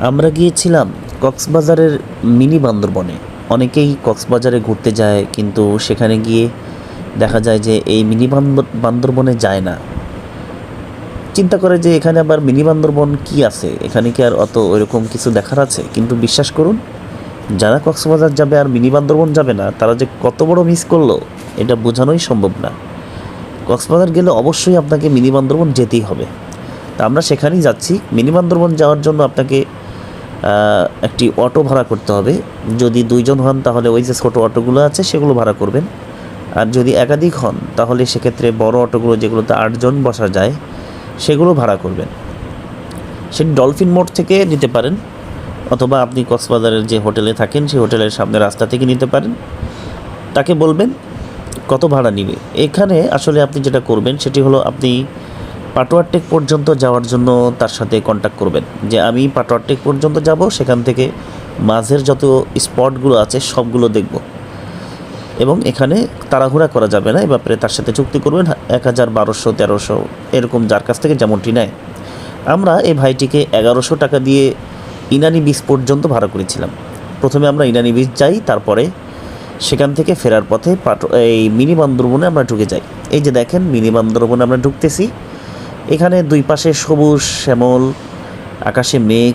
আমরা গিয়েছিলাম কক্সবাজারের মিনি বান্দরবনে। অনেকেই কক্সবাজারে ঘুরতে যায়, কিন্তু সেখানে গিয়ে দেখা যায় যে এই মিনি বান্দর, বান্দরবনে যায় না। চিন্তা করে যে এখানে আবার মিনি বান্দরবন কি আছে? এখানে কি আর অত ওইরকম কিছু দেখার আছে? কিন্তু বিশ্বাস করুন, যারা কক্সবাজার যাবে আর মিনি বান্দরবন যাবে না, তারা যে কত বড় মিস করল, এটা বোঝানোই সম্ভব না। কক্সবাজার গেলে অবশ্যই আপনাকে মিনি বান্দরবন যেতেই হবে। তা আমরা সেখানেই যাচ্ছি। মিনি বান্দরবন যাওয়ার জন্য আপনাকে একটি অটো ভাড়া করতে হবে। যদি দুইজন হন, তাহলে ওই যে ছোটো অটোগুলো আছে, সেগুলো ভাড়া করবেন। আর যদি একাধিক হন, তাহলে সেক্ষেত্রে বড় অটোগুলো যেগুলোতে আটজন বসা যায়, সেগুলো ভাড়া করবেন। সেটি ডলফিন মোড় থেকে নিতে পারেন, অথবা আপনি কক্সবাজারের যে হোটেলে থাকেন, সেই হোটেলের সামনে রাস্তা থেকে নিতে পারেন। তাকে বলবেন, কত ভাড়া নিবে? এখানে আসলে আপনি যেটা করবেন, সেটি হলো আপনি পাটোয়ারটেক পর্যন্ত যাওয়ার জন্য তার সাথে কন্ট্যাক্ট করবেন। যে আমি পাটোয়ারটেক পর্যন্ত যাব, সেখান থেকে মাঝের যত স্পটগুলো আছে, সবগুলো দেখব। এবং এখানে তাড়াহুড়া করা যাবে না, এ ব্যাপারে তার সাথে চুক্তি করবেন। এক হাজার বারোশো তেরোশো এরকম যার কাছ থেকে যেমনটি নেয়। আমরা এই ভাইটিকে এগারোশো টাকা দিয়ে ইনানি বিচ পর্যন্ত ভাড়া করেছিলাম। প্রথমে আমরা ইনানি বিচ যাই, তারপরে সেখান থেকে ফেরার পথে পাটো এই মিনি বান্দরবনে আমরা ঢুকে যাই। এই যে দেখেন, মিনি বান্দরবনে আমরা ঢুকতেছি। এখানে দুই পাশে সবুজ, শ্যামল, আকাশে মেঘ,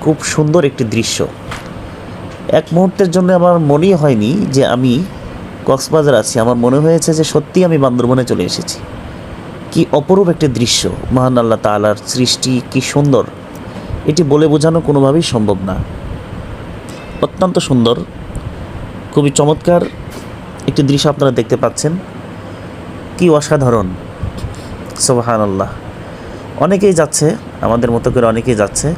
খুব সুন্দর একটি দৃশ্য। এক মুহূর্তের জন্য আমার মনেই হয়নি যে আমি কক্সবাজার আছি। আমার মনে হয়েছে যে সত্যি আমি বান্দরবনে চলে এসেছি। কি অপরূপ একটি দৃশ্য, মহান আল্লাহ তাআলার সৃষ্টি, কি সুন্দর। এটি বলে বোঝানো কোনোভাবেই সম্ভব না। অত্যন্ত সুন্দর, খুবই চমৎকার একটি দৃশ্য আপনারা দেখতে পাচ্ছেন। কি অসাধারণ। সোবাহান অনেকেই যাচ্ছে, আমাদের মতো করে অনেকেই যাচ্ছে।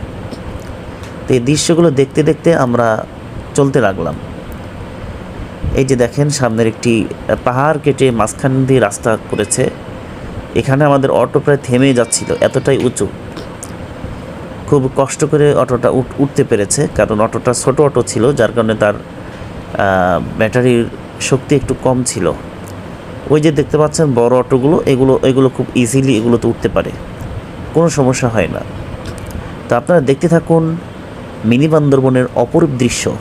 তো এই দৃশ্যগুলো দেখতে দেখতে আমরা চলতে লাগলাম। এই যে দেখেন, সামনের একটি পাহাড় কেটে মাঝখান দিয়ে রাস্তা করেছে। এখানে আমাদের অটো প্রায় থেমে যাচ্ছিল, এতটাই উঁচু। খুব কষ্ট করে অটোটা উঠ, উঠতে পেরেছে, কারণ অটোটা ছোট অটো ছিল, যার কারণে তার ব্যাটারির শক্তি একটু কম ছিল। ওই যে দেখতে পাচ্ছেন বড় অটোগুলো, এগুলো এগুলো খুব ইজিলি এগুলোতে উঠতে পারে। কোনো সমস্যা হয় না। তো আপনারা দেখতে থাকুন মিনি বান্দরবনের অপরূপ দৃশ্য।